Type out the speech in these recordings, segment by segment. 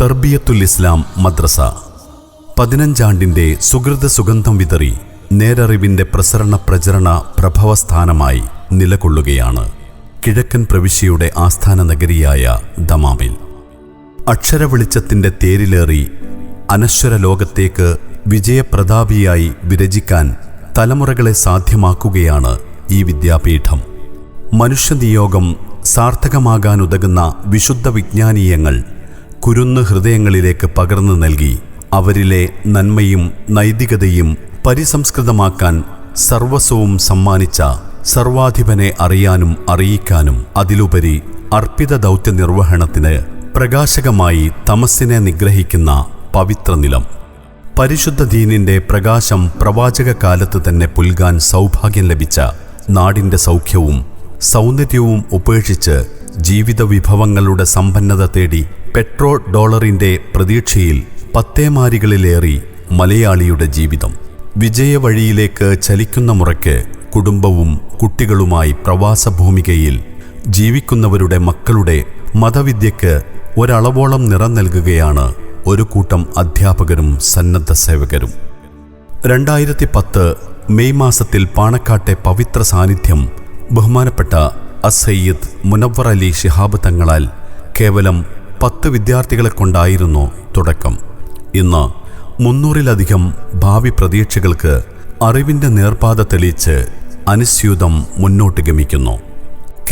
തർബിയത്തുൽ ഇസ്ലാം മദ്രസ. പതിനഞ്ചാണ്ടിന്റെ സുഹൃത സുഗന്ധം വിതറി നേരറിവിന്റെ പ്രസരണ പ്രചരണ പ്രഭവസ്ഥാനമായി നിലകൊള്ളുകയാണ് കിഴക്കൻ പ്രവിശ്യയുടെ ആസ്ഥാന നഗരിയായ ദമാമിൽ. അക്ഷരവെളിച്ചത്തിന്റെ തേരിലേറി അനശ്വര ലോകത്തേക്ക് വിജയപ്രതാപിയായി വിരചിക്കാൻ തലമുറകളെ സാധ്യമാക്കുകയാണ് ഈ വിദ്യാപീഠം. മനുഷ്യനിയോഗം സാർത്ഥകമാകാനുതകുന്ന വിശുദ്ധ വിജ്ഞാനീയങ്ങൾ കുരുന്ന് ഹൃദയങ്ങളിലേക്ക് പകർന്നു നൽകി അവരിലെ നന്മയും നൈതികതയും പരിസംസ്കൃതമാക്കാൻ സർവസ്വവും സമ്മാനിച്ച സർവാധിപനെ അറിയാനും അറിയിക്കാനും അതിലുപരി അർപ്പിത ദൗത്യ നിർവഹണത്തിന് പ്രകാശകമായി തമസ്സിനെ നിഗ്രഹിക്കുന്ന പവിത്ര നിലം പരിശുദ്ധ ദീനിന്റെ പ്രകാശം പ്രവാചക കാലത്ത് തന്നെ പുൽകാൻ സൗഭാഗ്യം ലഭിച്ച നാടിന്റെ സൗഖ്യവും സൗന്ദര്യവും ഉപേക്ഷിച്ച് ജീവിത വിഭവങ്ങളുടെ സമ്പന്നത തേടി പെട്രോൾ ഡോളറിന്റെ പ്രതീക്ഷയിൽ പത്തേമാരികളിലേറി മലയാളിയുടെ ജീവിതം. വിജയവഴിയിലേക്ക് ചലിക്കുന്ന മുറയ്ക്ക് കുടുംബവും കുട്ടികളുമായി പ്രവാസ ഭൂമികയിൽ ജീവിക്കുന്നവരുടെ മക്കളുടെ മതവിദ്യക്ക് ഒരളവോളം നിറം നൽകുകയാണ് ഒരു കൂട്ടം അധ്യാപകരും സന്നദ്ധ സേവകരും. രണ്ടായിരത്തി പത്ത് മെയ് മാസത്തിൽ പാണക്കാട്ടെ പവിത്ര സാന്നിധ്യം ബഹുമാനപ്പെട്ട അസയ്യദ് മുനവർ അലി ഷിഹാബ് തങ്ങളാൽ കേവലം പത്ത് വിദ്യാർത്ഥികളെ കൊണ്ടായിരുന്നു തുടക്കം. ഇന്ന് മുന്നൂറിലധികം ഭാവി പ്രതീക്ഷകൾക്ക് അറിവിന്റെ നേർപാത തെളിയിച്ച് അനുസ്യൂതം മുന്നോട്ട് ഗമിക്കുന്നു.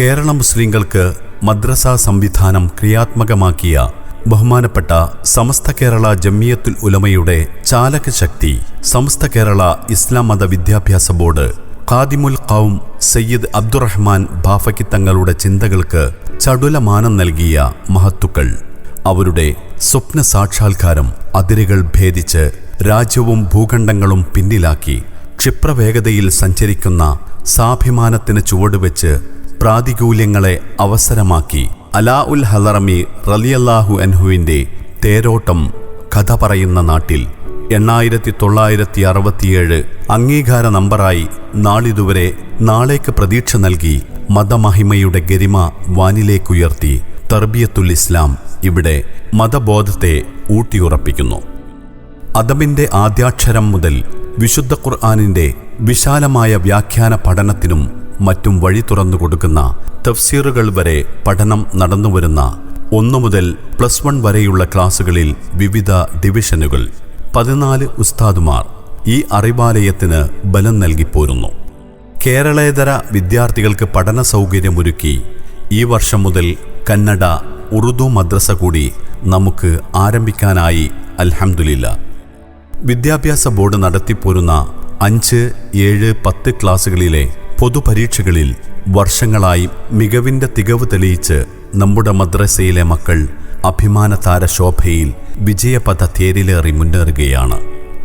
കേരള മുസ്ലിങ്ങൾക്ക് മദ്രസ സംവിധാനം ക്രിയാത്മകമാക്കിയ ബഹുമാനപ്പെട്ട സമസ്ത കേരള ജമിയത്തുൽ ഉലമയുടെ ചാലക ശക്തി സമസ്ത കേരള ഇസ്ലാം മത വിദ്യാഭ്യാസ ബോർഡ് ഖാദിമുൽ ഖൗം സയ്യിദ് അബ്ദുറഹ്മാൻ ബാഫക്കി തങ്ങളുടെ ചിന്തകൾക്ക് ചടുലമാനം നൽകിയ മഹത്തുക്കൾ. അവരുടെ സ്വപ്ന സാക്ഷാത്കാരം അതിരുകൾ ഭേദിച്ച് രാജ്യവും ഭൂഖണ്ഡങ്ങളും പിന്നിലാക്കി ക്ഷിപ്രവേഗതയിൽ സഞ്ചരിക്കുന്ന സാഭിമാനത്തിന് ചുവടുവെച്ച് പ്രാതികൂല്യങ്ങളെ അവസരമാക്കി അലാ ഉൽ ഹലറമി റലിയല്ലാഹു അൻഹുവിന്റെ തേരോട്ടം കഥ പറയുന്ന നാട്ടിൽ എണ്ണായിരത്തി തൊള്ളായിരത്തി അറുപത്തിയേഴ് അംഗീകാര നമ്പറായി നാളിതുവരെ നാളേക്ക് പ്രതീക്ഷ നൽകി മതമഹിമയുടെ ഗരിമ വാനിലേക്കുയർത്തി തർബിയത്തുൽ ഇസ്ലാം ഇവിടെ മതബോധത്തെ ഊട്ടിയുറപ്പിക്കുന്നു. അദബിന്റെ ആദ്യാക്ഷരം മുതൽ വിശുദ്ധ ഖുർആാനിന്റെ വിശാലമായ വ്യാഖ്യാന പഠനത്തിനും മറ്റും വഴി തുറന്നു കൊടുക്കുന്ന തഫ്സീറുകൾ വരെ പഠനം നടന്നുവരുന്ന ഒന്നു മുതൽ പ്ലസ് വൺ വരെയുള്ള ക്ലാസുകളിൽ വിവിധ ഡിവിഷനുകൾ. പതിനാല് ഉസ്താദുമാർ ഈ അറിവാലയത്തിന് ബലം നൽകിപ്പോരുന്നു കേരളേതര വിദ്യാർത്ഥികൾക്ക് പഠന സൗകര്യമൊരുക്കി ഈ വർഷം മുതൽ കന്നഡ ഉറുദു മദ്രസ കൂടി നമുക്ക് ആരംഭിക്കാനായി അൽഹംദുലില്ല. വിദ്യാഭ്യാസ ബോർഡ് നടത്തിപ്പോരുന്ന അഞ്ച് ഏഴ് പത്ത് ക്ലാസ്സുകളിലെ പൊതുപരീക്ഷകളിൽ വർഷങ്ങളായി മികവിന്റെ തികവ് തെളിയിച്ച് നമ്മുടെ മദ്രസയിലെ മക്കൾ അഭിമാന താരശോഭയിൽ വിജയപഥ തേരിലേറി മുന്നേറുകയാണ്.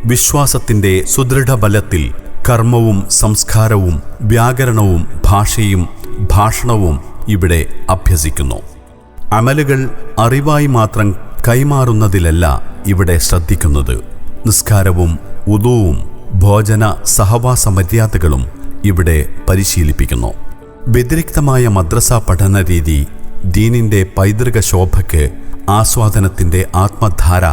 വിശ്വാസത്തിന്റെ സുദൃഢബലത്തിൽ കർമ്മവും സംസ്കാരവും വ്യാകരണവും ഭാഷയും ഭാഷണവും ഇവിടെ അഭ്യസിക്കുന്നു. അമലുകൾ അറിവായി മാത്രം കൈമാറുന്നതിലല്ല ഇവിടെ ശ്രദ്ധിക്കുന്നത്. നിസ്കാരവും ഉദുവും ഭോജന സഹവാസ മര്യാദകളും ഇവിടെ പരിശീലിപ്പിക്കുന്നു. വ്യതിരിക്തമായ മദ്രസ പഠന രീതി ദീനിന്റെ പൈതൃക ശോഭയ്ക്ക് ആസ്വാദനത്തിന്റെ ആത്മധാര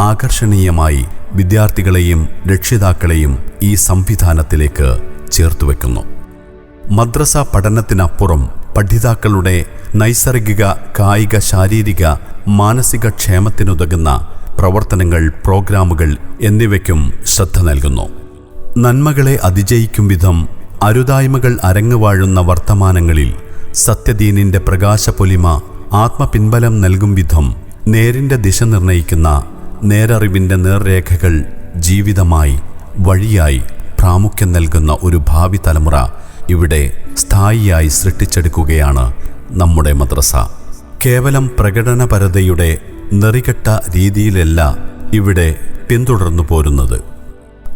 ആകർഷണീയമായി വിദ്യാർത്ഥികളെയും രക്ഷിതാക്കളെയും ഈ സംവിധാനത്തിലേക്ക് ചേർത്തുവെക്കുന്നു മദ്രസ പഠനത്തിനപ്പുറം പഠിതാക്കളുടെ നൈസർഗിക കായിക ശാരീരിക മാനസിക ക്ഷേമത്തിനുതകുന്ന പ്രവർത്തനങ്ങൾ പ്രോഗ്രാമുകൾ എന്നിവയ്ക്കും ശ്രദ്ധ നൽകുന്നു. നന്മകളെ അതിജയിക്കും വിധം അരുതായ്മകൾ അരങ്ങുവാഴുന്ന വർത്തമാനങ്ങളിൽ സത്യദീനിന്റെ പ്രകാശപൊലിമ ആത്മപിൻബലം നൽകും വിധം നേരിന്റെ ദിശ നിർണയിക്കുന്ന നേരറിവിന്റെ നേർരേഖകൾ ജീവിതമായി വഴിയായി പ്രാമുഖ്യം നൽകുന്ന ഒരു ഭാവി തലമുറ ഇവിടെ സ്ഥായിയായി സൃഷ്ടിച്ചെടുക്കുകയാണ് നമ്മുടെ മദ്രസ. കേവലം പ്രകടനപരതയുടെ നെറികെട്ട രീതിയിലല്ല ഇവിടെ പിന്തുടർന്നു പോരുന്നത്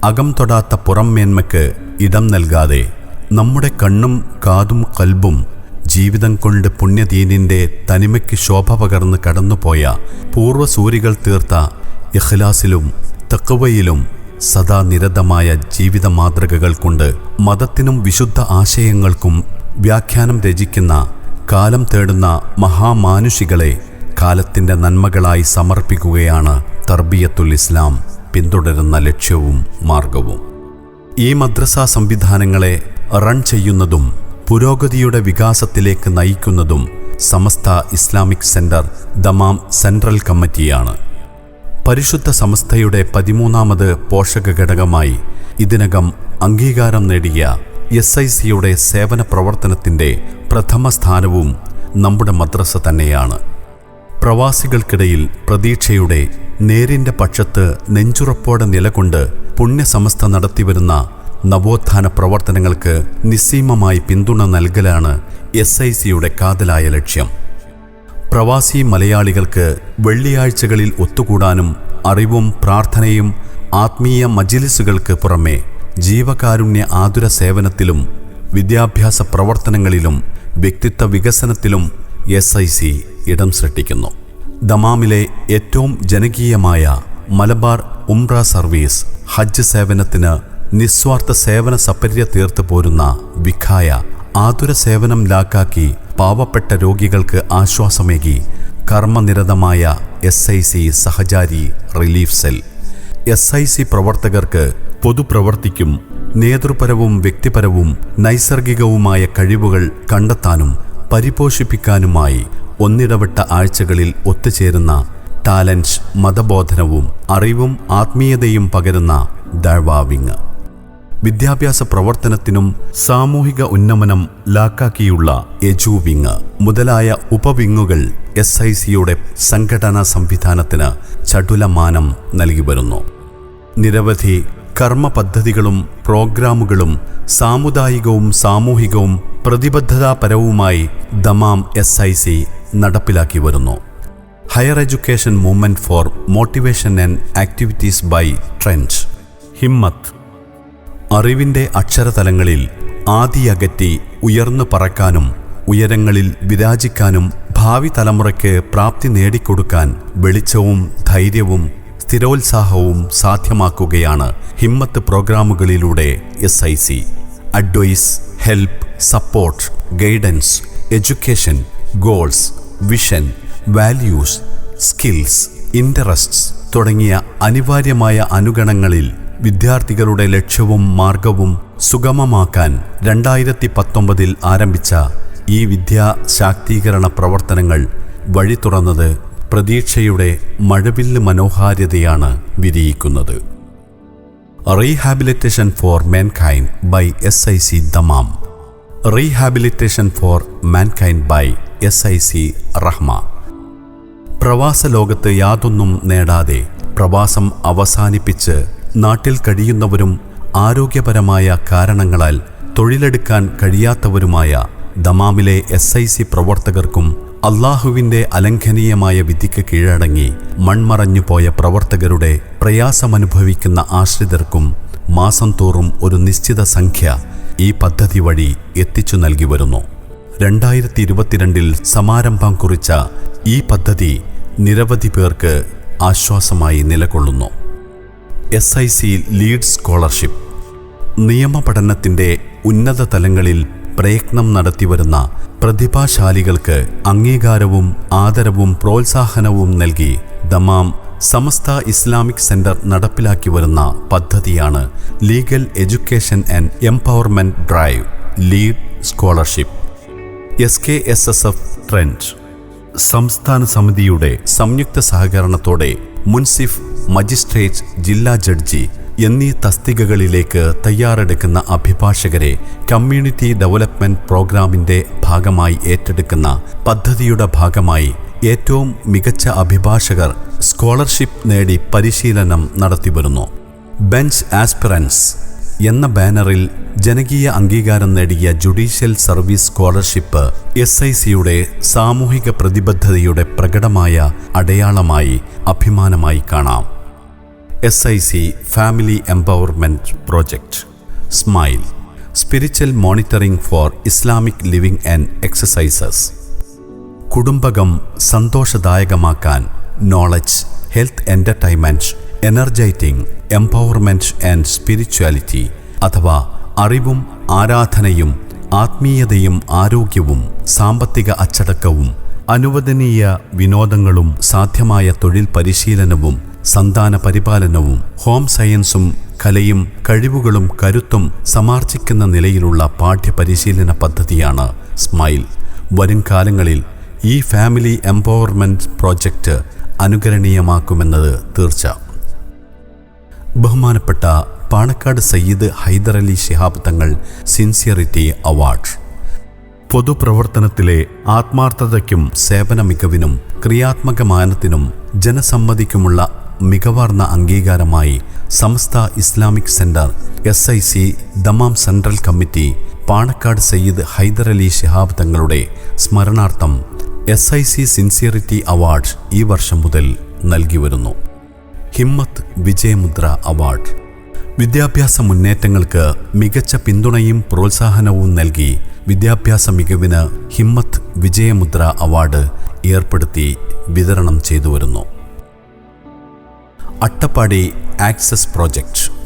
അകം തൊടാത്ത പുറം മേന്മയ്ക്ക് ഇടം നൽകാതെ നമ്മുടെ കണ്ണും കാതും കൽബും ജീവിതം കൊണ്ട് പുണ്യദീനിന്റെ തനിമയ്ക്ക് ശോഭ പകർന്ന് കടന്നുപോയ പൂർവസൂരികൾ തീർത്ത ഇഖ്ലാസിലും തക്കവയിലും സദാ നിരതമായ ജീവിത മാതൃകകൾ കൊണ്ട് മതത്തിനും വിശുദ്ധ ആശയങ്ങൾക്കും വ്യാഖ്യാനം രചിക്കുന്ന കാലം തേടുന്ന മഹാമാനുഷികളെ കാലത്തിന്റെ നന്മകളായി സമർപ്പിക്കുകയാണ് തർബിയത്തുൽ ഇസ്ലാം. പിന്തുടരുന്ന ലക്ഷ്യവും മാർഗവും. ഈ മദ്രസ സംവിധാനങ്ങളെ റൺ ചെയ്യുന്നതും പുരോഗതിയുടെ വികാസത്തിലേക്ക് നയിക്കുന്നതും Samastha Islamic centre Dammam central കമ്മിറ്റിയാണ്. പരിശുദ്ധ സമസ്തയുടെ പതിമൂന്നാമത് പോഷക ഘടകമായി ഇതിനകം അംഗീകാരം നേടിയ എസ് ഐ സിയുടെ സേവന പ്രവർത്തനത്തിന്റെ പ്രഥമ സ്ഥാനവും നമ്മുടെ മദ്രസ തന്നെയാണ്. പ്രവാസികൾക്കിടയിൽ പ്രതീക്ഷയുടെ നേരിന്റെ പക്ഷത്ത് നെഞ്ചുറപ്പോടെ നിലകൊണ്ട് പുണ്യസമസ്ത നടത്തിവരുന്ന നവോത്ഥാന പ്രവർത്തനങ്ങൾക്ക് നിസ്സീമമായി പിന്തുണ നൽകലാണ് എസ് ഐ സിയുടെ കാതലായ ലക്ഷ്യം. പ്രവാസി മലയാളികൾക്ക് വെള്ളിയാഴ്ചകളിൽ ഒത്തുകൂടാനും അറിവും പ്രാർത്ഥനയും ആത്മീയ മജിലിസുകൾക്ക് പുറമെ ജീവകാരുണ്യ ആതുര സേവനത്തിലും വിദ്യാഭ്യാസ പ്രവർത്തനങ്ങളിലും വ്യക്തിത്വ വികസനത്തിലും എസ് ഐ സി ഇടം സൃഷ്ടിക്കുന്നു. ദമാമിലെ ഏറ്റവും ജനകീയമായ മലബാർ ഉംറ സർവീസ് ഹജ്ജ് സേവനത്തിന് നിസ്വാർത്ഥ സേവന സപര്യ തീർത്തു പോരുന്ന വിഖായ ആതുര സേവനം ലാക്കാക്കി പാവപ്പെട്ട രോഗികൾക്ക് ആശ്വാസമേകി കർമ്മനിരതമായ S I C Sahachari relief cell. S I C പ്രവർത്തകർക്ക് പൊതുപ്രവർത്തിക്കും നേതൃപരവും വ്യക്തിപരവും നൈസർഗികവുമായ കഴിവുകൾ കണ്ടെത്താനും പരിപോഷിപ്പിക്കാനുമായി ഒന്നിടവിട്ട ആഴ്ചകളിൽ ഒത്തുചേരുന്ന ടാലൻസ് മതബോധനവും അറിവും ആത്മീയതയും പകരുന്ന ദഴവാവിങ് വിദ്യാഭ്യാസ പ്രവർത്തനത്തിനും സാമൂഹിക ഉന്നമനം ലാക്കാക്കിയുള്ള എജുവിങ് മുതലായ ഉപവിങ്ങുകൾ എസ് ഐ സിയുടെ സംഘടനാ സംവിധാനത്തിന് ചടുലമാനം നൽകി വരുന്നു നിരവധി കർമ്മ പദ്ധതികളും പ്രോഗ്രാമുകളും സാമുദായികവും സാമൂഹികവും പ്രതിബദ്ധതാപരവുമായി ദമാം എസ് ഐ സി നടപ്പിലാക്കി വരുന്നു. Higher education movement for motivation and activities by trend Himmath. അറിവിന്റെ അക്ഷരതലങ്ങളിൽ ആദിയകറ്റി ഉയർന്നു പറക്കാനും ഉയരങ്ങളിൽ വിരാജിക്കാനും ഭാവി തലമുറയ്ക്ക് പ്രാപ്തി നേടിക്കൊടുക്കാൻ വെളിച്ചവും ധൈര്യവും സ്ഥിരോത്സാഹവും സാധ്യമാക്കുകയാണ് Himmat പ്രോഗ്രാമുകളിലൂടെ S I C. Advice help support guidance education goals vision values skills interests തുടങ്ങിയ അനിവാര്യമായ അനുഗണങ്ങളിൽ വിദ്യാർത്ഥികളുടെ ലക്ഷ്യവും മാർഗവും സുഗമമാക്കാൻ രണ്ടായിരത്തി പത്തൊമ്പതിൽ ആരംഭിച്ച ഈ വിദ്യാ ശാക്തീകരണ പ്രവർത്തനങ്ങൾ വഴി തുറന്നത് പ്രതീക്ഷയുടെ മഴവില്ല് മനോഹാരിതയാണ് വിരിയിക്കുന്നത്. Rehabilitation for mankind by S I C Dammam. Rehabilitation for mankind by S I C Rahma പ്രവാസ ലോകത്ത് യാതൊന്നും നേടാതെ പ്രവാസം അവസാനിപ്പിച്ച് നാട്ടിൽ കഴിയുന്നവരും ആരോഗ്യപരമായ കാരണങ്ങളാൽ തൊഴിലെടുക്കാൻ കഴിയാത്തവരുമായ ദമാമിലെ എസ് ഐ സി പ്രവർത്തകർക്കും അള്ളാഹുവിന്റെ അലംഘനീയമായ വിധിക്ക് കീഴടങ്ങി മൺമറഞ്ഞു പോയ പ്രവർത്തകരുടെ പ്രയാസമനുഭവിക്കുന്ന ആശ്രിതർക്കും മാസം തോറും ഒരു നിശ്ചിത സംഖ്യ ഈ പദ്ധതി വഴി എത്തിച്ചു നൽകി വരുന്നു. രണ്ടായിരത്തി ഇരുപത്തിരണ്ടിൽ സമാരംഭം കുറിച്ച ഈ പദ്ധതി നിരവധി പേർക്ക് ആശ്വാസമായി നിലകൊള്ളുന്നു. S I C lead scholarship നിയമപഠനത്തിന്റെ ഉന്നത തലങ്ങളിൽ പ്രയത്നം നടത്തിവരുന്ന പ്രതിഭാശാലികൾക്ക് അംഗീകാരവും ആദരവും പ്രോത്സാഹനവും നൽകി ദമാം സമസ്ത ഇസ്ലാമിക് സെന്റർ നടപ്പിലാക്കി വരുന്ന പദ്ധതിയാണ് legal education and empowerment drive lead scholarship. S K S S F trend. സംസ്ഥാന സമിതിയുടെ സംയുക്ത സഹകരണത്തോടെ മുൻസിഫ് മജിസ്ട്രേറ്റ് ജില്ലാ ജഡ്ജി എന്നീ തസ്തികകളിലേക്ക് തയ്യാറെടുക്കുന്ന അഭിഭാഷകരെ കമ്മ്യൂണിറ്റി ഡെവലപ്മെന്റ് പ്രോഗ്രാമിന്റെ ഭാഗമായി ഏറ്റെടുക്കുന്ന പദ്ധതിയുടെ ഭാഗമായി ഏറ്റവും മികച്ച അഭിഭാഷകർ സ്കോളർഷിപ്പ് നേടി പരിശീലനം നടത്തിവരുന്നു. ബെഞ്ച് ആസ്പിറൻസ് എന്ന ബാനറിൽ ജനകീയ അംഗീകാരം നേടിയ judicial service scholarship S I സിയുടെ സാമൂഹിക പ്രതിബദ്ധതയുടെ പ്രകടമായ അടയാളമായി അഭിമാനമായി കാണാം. S I C family empowerment project smile spiritual monitoring for Islamic living and exercises. കുടുംബകം സന്തോഷദായകമാക്കാൻ knowledge health entertainment energising empowerment and spirituality അഥവാ അറിവും ആരാധനയും ആത്മീയതയും ആരോഗ്യവും സാമ്പത്തിക അച്ചടക്കവും അനുവദനീയ വിനോദങ്ങളും സാധ്യമായ തൊഴിൽ പരിശീലനവും സന്താന പരിപാലനവും ഹോം സയൻസും കലയും കഴിവുകളും കരുത്തും സമാർജിക്കുന്ന നിലയിലുള്ള പാഠ്യപരിശീലന പദ്ധതിയാണ് സ്മൈൽ. വരും കാലങ്ങളിൽ ഈ ഫാമിലി എംപവർമെന്റ് പ്രോജക്റ്റ് അനുകരണീയമാക്കുമെന്നത് തീർച്ച. ബഹുമാനപ്പെട്ട പാണക്കാട് സയ്യിദ് ഹൈദരലി ശിഹാബ് തങ്ങൾ സിൻസിയറിറ്റി അവാർഡ്. പൊതുപ്രവർത്തനത്തിലെ ആത്മാർത്ഥതയ്ക്കും സേവന മികവിനും ക്രിയാത്മക മാനത്തിനും ജനസമ്മതിക്കുമുള്ള മികവാർന്ന അംഗീകാരമായി Samastha Islamic centre S I C Dammam central committee Panakkad Sayyid Hyderali Shihab തങ്ങളുടെ സ്മരണാർത്ഥം S I C sincerity award ഈ വർഷം മുതൽ നൽകി വരുന്നു. ഹിമ്മത്ത് വിജയമുദ്ര അവാർഡ്. വിദ്യാഭ്യാസ മുന്നേറ്റങ്ങൾക്ക് മികച്ച പിന്തുണയും പ്രോത്സാഹനവും നൽകി വിദ്യാഭ്യാസ മികവിന് ഹിമ്മത്ത് വിജയമുദ്ര അവാർഡ് ഏർപ്പെടുത്തി വിതരണം ചെയ്തു വരുന്നു. അട്ടപ്പാടി ആക്സസ് പ്രോജക്റ്റ്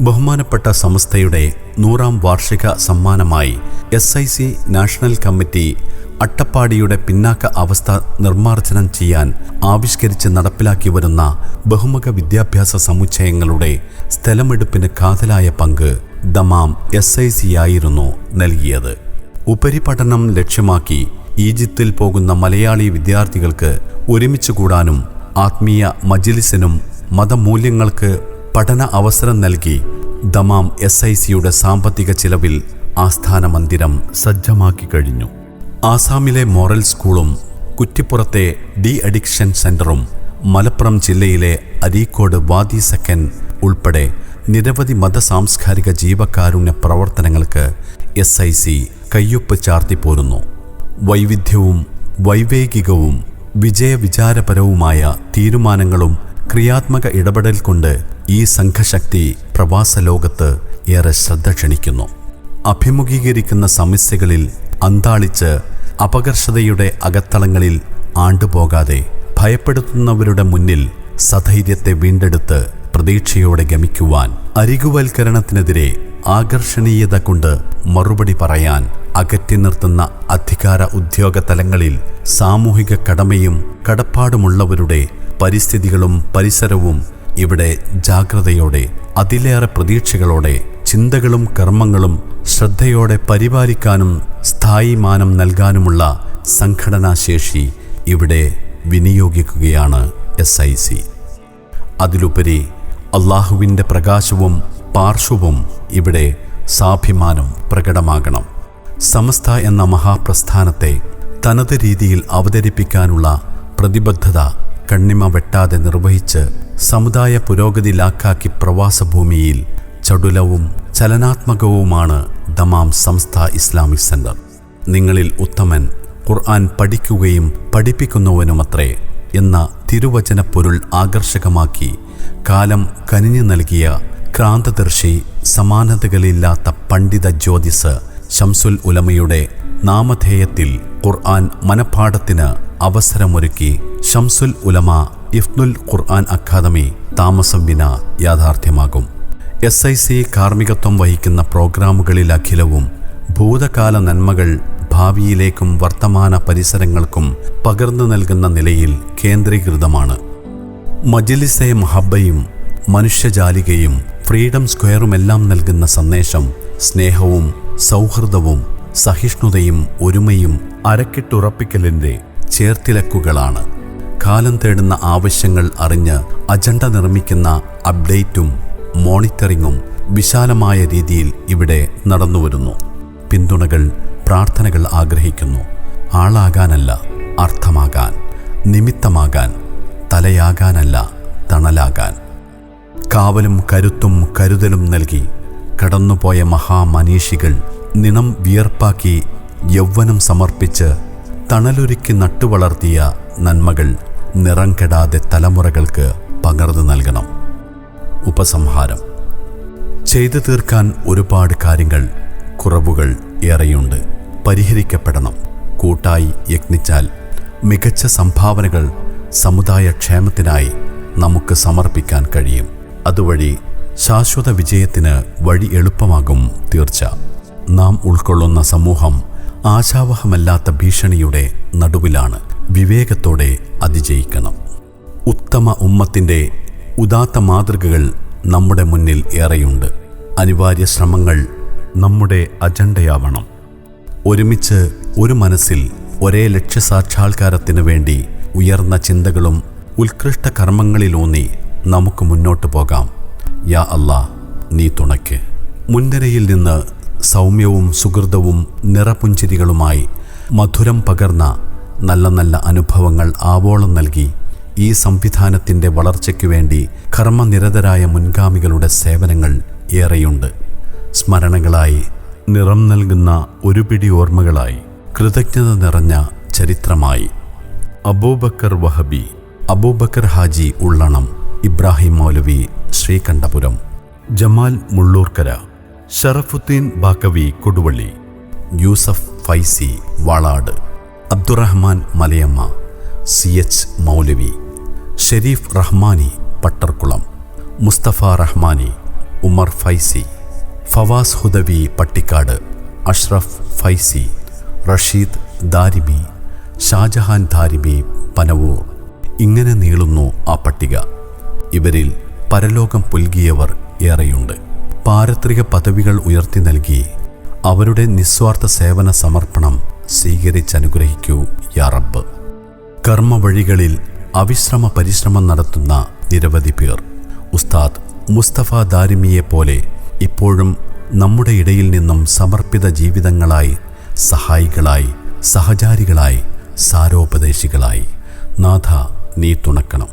ബഹുമാനപ്പെട്ട സംസ്ഥയുടെ നൂറാം വാർഷിക സമ്മാനമായി S I C national committee അട്ടപ്പാടിയുടെ പിന്നാക്ക അവസ്ഥ നിർമ്മാർജനം ചെയ്യാൻ ആവിഷ്കരിച്ച് നടപ്പിലാക്കി വരുന്ന ബഹുമുഖ വിദ്യാഭ്യാസ സമുച്ചയങ്ങളുടെ സ്ഥലമെടുപ്പിന് കാതലായ പങ്ക് ദമാം എസ് ഐ സി ആയിരുന്നു നൽകിയത്. ഉപരിപഠനം ലക്ഷ്യമാക്കി ഈജിപ്തിൽ പോകുന്ന മലയാളി വിദ്യാർത്ഥികൾക്ക് ഒരുമിച്ച് കൂടാനും ആത്മീയ മജിലിസിനും മതമൂല്യങ്ങൾക്ക് പഠന അവസരം നൽകി ദമാം എസ് ഐ സിയുടെ സാമ്പത്തിക ചിലവിൽ ആസ്ഥാന മന്ദിരം സജ്ജമാക്കി കഴിഞ്ഞു. ആസാമിലെ മോറൽ സ്കൂളും കുറ്റിപ്പുറത്തെ ഡി അഡിക്ഷൻ സെന്ററും മലപ്പുറം ജില്ലയിലെ അരീക്കോട് വാദി സെക്കൻ ഉൾപ്പെടെ നിരവധി മത സാംസ്കാരിക ജീവകാരുണ്യ പ്രവർത്തനങ്ങൾക്ക് എസ് ഐ സി കയ്യൊപ്പ് ചാർത്തിപ്പോരുന്നു വൈവിധ്യവും വൈവേകികവും വിജയവിചാരപരവുമായ തീരുമാനങ്ങളും ക്രിയാത്മക ഇടപെടൽ കൊണ്ട് ഈ സംഘശക്തി പ്രവാസ ലോകത്ത് ഏറെ ശ്രദ്ധ ക്ഷണിക്കുന്നു. അഭിമുഖീകരിക്കുന്ന സമസ്യകളിൽ അന്താളിച്ച് അപകർഷതയുടെ അകത്തളങ്ങളിൽ ആണ്ടുപോകാതെ ഭയപ്പെടുത്തുന്നവരുടെ മുന്നിൽ സധൈര്യത്തെ വീണ്ടെടുത്ത് പ്രതീക്ഷയോടെ ഗമിക്കുവാൻ അരികുവൽക്കരണത്തിനെതിരെ ആകർഷണീയത കൊണ്ട് മറുപടി പറയാൻ അകറ്റി നിർത്തുന്ന അധികാര ഉദ്യോഗ തലങ്ങളിൽ സാമൂഹിക കടമയും കടപ്പാടുമുള്ളവരുടെ പരിസ്ഥിതികളും പരിസരവും ഇവിടെ ജാഗ്രതയോടെ അതിലേറെ പ്രതീക്ഷകളോടെ ചിന്തകളും കർമ്മങ്ങളും ശ്രദ്ധയോടെ പരിപാലിക്കാനും സ്ഥായി മാനം നൽകാനുമുള്ള സംഘടനാശേഷി ഇവിടെ വിനിയോഗിക്കുകയാണ് എസ് ഐ സി അതിലുപരി അള്ളാഹുവിന്റെ പ്രകാശവും പാർശ്വവും ഇവിടെ സാഭിമാനം പ്രകടമാകണം. സമസ്ത എന്ന മഹാപ്രസ്ഥാനത്തെ തനത് രീതിയിൽ അവതരിപ്പിക്കാനുള്ള പ്രതിബദ്ധത കണ്ണിമ വെട്ടാതെ നിർവഹിച്ച് സമുദായ പുരോഗതി ലാക്കാക്കി പ്രവാസഭൂമിയിൽ ചടുലവും ചലനാത്മകവുമാണ് ദമാം സംസ്ഥ ഇസ്ലാമിക് സെന്റർ. നിങ്ങളിൽ ഉത്തമൻ ഖുർആൻ പഠിക്കുകയും പഠിപ്പിക്കുന്നവനുമത്രേ എന്ന തിരുവചന പൊരുൾ ആകർഷകമാക്കി കാലം കനിഞ്ഞു നൽകിയ ക്രാന്തദർശി സമാനതകളില്ലാത്ത പണ്ഡിത ജ്യോതിസ് ഷംസുൽ ഉലമയുടെ നാമധേയത്തിൽ ഖുർആൻ മനഃപ്പാഠത്തിന് അവസരമൊരുക്കി ഷംസുൽ ഉലമ ഇഫ്നുൽ ഖുർആൻ അക്കാദമി താമസം വിന യാഥാർത്ഥ്യമാകും. എസ് ഐ സി കാർമ്മികത്വം വഹിക്കുന്ന പ്രോഗ്രാമുകളിൽ അഖിലവും ഭൂതകാല നന്മകൾ ഭാവിയിലേക്കും വർത്തമാന പരിസരങ്ങൾക്കും പകർന്നു നൽകുന്ന നിലയിൽ കേന്ദ്രീകൃതമാണ്. മജിലിസെ മഹബയും മനുഷ്യജാലികയും ഫ്രീഡം സ്ക്വയറുമെല്ലാം നൽകുന്ന സന്ദേശം സ്നേഹവും സൗഹൃദവും സഹിഷ്ണുതയും ഒരുമയും അരക്കിട്ടുറപ്പിക്കലിന്റെ ചേർത്തിലക്കുകളാണ്. കാലം തേടുന്ന ആവശ്യങ്ങൾ അറിഞ്ഞ് അജണ്ട നിർമ്മിക്കുന്ന അപ്ഡേറ്റും മോണിറ്ററിങ്ങും വിശാലമായ രീതിയിൽ ഇവിടെ നടന്നുവരുന്നു. പിന്തുണകൾ പ്രാർത്ഥനകൾ ആഗ്രഹിക്കുന്നു. ആളാകാനല്ല അർത്ഥമാകാൻ നിമിത്തമാകാൻ തലയാകാനല്ല തണലാകാൻ. കാവലും കരുത്തും കരുതലും നൽകി കടന്നുപോയ മഹാമനീഷികൾ നിണം വിയർപ്പാക്കി യൗവനം സമർപ്പിച്ച് തണലൊരുക്കി നട്ടുവളർത്തിയ നന്മകൾ നിറം കെടാതെ തലമുറകൾക്ക് പകർന്നു നൽകണം. ഉപസംഹാരം. ചെയ്തു തീർക്കാൻ ഒരുപാട് കാര്യങ്ങൾ കുറവുകൾ ഏറെയുണ്ട്. പരിഹരിക്കപ്പെടണം. കൂട്ടായി യത്നിച്ചാൽ മികച്ച സംഭാവനകൾ സമുദായ ക്ഷേമത്തിനായി നമുക്ക് സമർപ്പിക്കാൻ കഴിയും. അതുവഴി ശാശ്വത വിജയത്തിന് വഴി എളുപ്പമാകും തീർച്ച. നാം ഉൾക്കൊള്ളുന്ന സമൂഹം ആശാവഹമല്ലാത്ത ഭീഷണിയുടെ നടുവിലാണ്. വിവേകത്തോടെ അതിജയിക്കണം. ഉത്തമ ഉമ്മത്തിന്റെ ഉദാത്ത മാതൃകകൾ നമ്മുടെ മുന്നിൽ ഏറെയുണ്ട്. അനിവാര്യ ശ്രമങ്ങൾ നമ്മുടെ അജണ്ടയാവണം. ഒരുമിച്ച് ഒരു മനസ്സിൽ ഒരേ ലക്ഷ്യസാക്ഷാത്കാരത്തിന് വേണ്ടി ഉയർന്ന ചിന്തകളും ഉത്കൃഷ്ട കർമ്മങ്ങളിലൂന്നി നമുക്ക് മുന്നോട്ട് പോകാം. യാ അല്ലാ നീ തുണയ്ക്ക്. മുൻനിരയിൽ നിന്ന് സൗമ്യവും സുഹൃതവും നിറപുഞ്ചിരികളുമായി മധുരം പകർന്ന നല്ല നല്ല അനുഭവങ്ങൾ ആവോളം നൽകി ഈ സംവിധാനത്തിന്റെ വളർച്ചയ്ക്കു വേണ്ടി കർമ്മനിരതരായ മുൻഗാമികളുടെ സേവനങ്ങൾ ഏറെയുണ്ട്. സ്മരണകളായി നിറം നൽകുന്ന ഒരു പിടി ഓർമ്മകളായി കൃതജ്ഞത നിറഞ്ഞ ചരിത്രമായി. Aboobacker Wahabi Aboobacker Haji Ullanam Ibrahim Moulavi Sreekandapuram. Jamal Mullurkara Sharafudheen Baqavi Koduvally Yusuf Faizy Valad Abdurahman Malayamma C H Moulavi. Sharif Rahmani Pattarkulam Mustafa Rahmani Umar Faizy Fawaz Hudawi Pattikkad Ashraf Faizy Rasheed Darimi Shah Jahan Darimi Panavoor. ഇങ്ങനെ നീളുന്നു ആ പട്ടിക. ഇവരിൽ പരലോകം പുൽകിയവർ ഏറെയുണ്ട്. പാരത്രിക പദവികൾ ഉയർത്തി നൽകി അവരുടെ നിസ്വാർത്ഥ സേവന സമർപ്പണം സ്വീകരിച്ചനുഗ്രഹിക്കൂ യാ റബ്ബ്. കർമ്മവഴികളിൽ അവിശ്രമ പരിശ്രമം നടത്തുന്ന നിരവധി പേർ. ഉസ്താദ് മുസ്തഫ ദാരിമിയെ പോലെ ഇപ്പോഴും നമ്മുടെ ഇടയിൽ നിന്നും സമർപ്പിത ജീവിതങ്ങളായി സഹായികളായി സഹചാരികളായി സാരോപദേശികളായി. നാഥ നീ തുണക്കണം.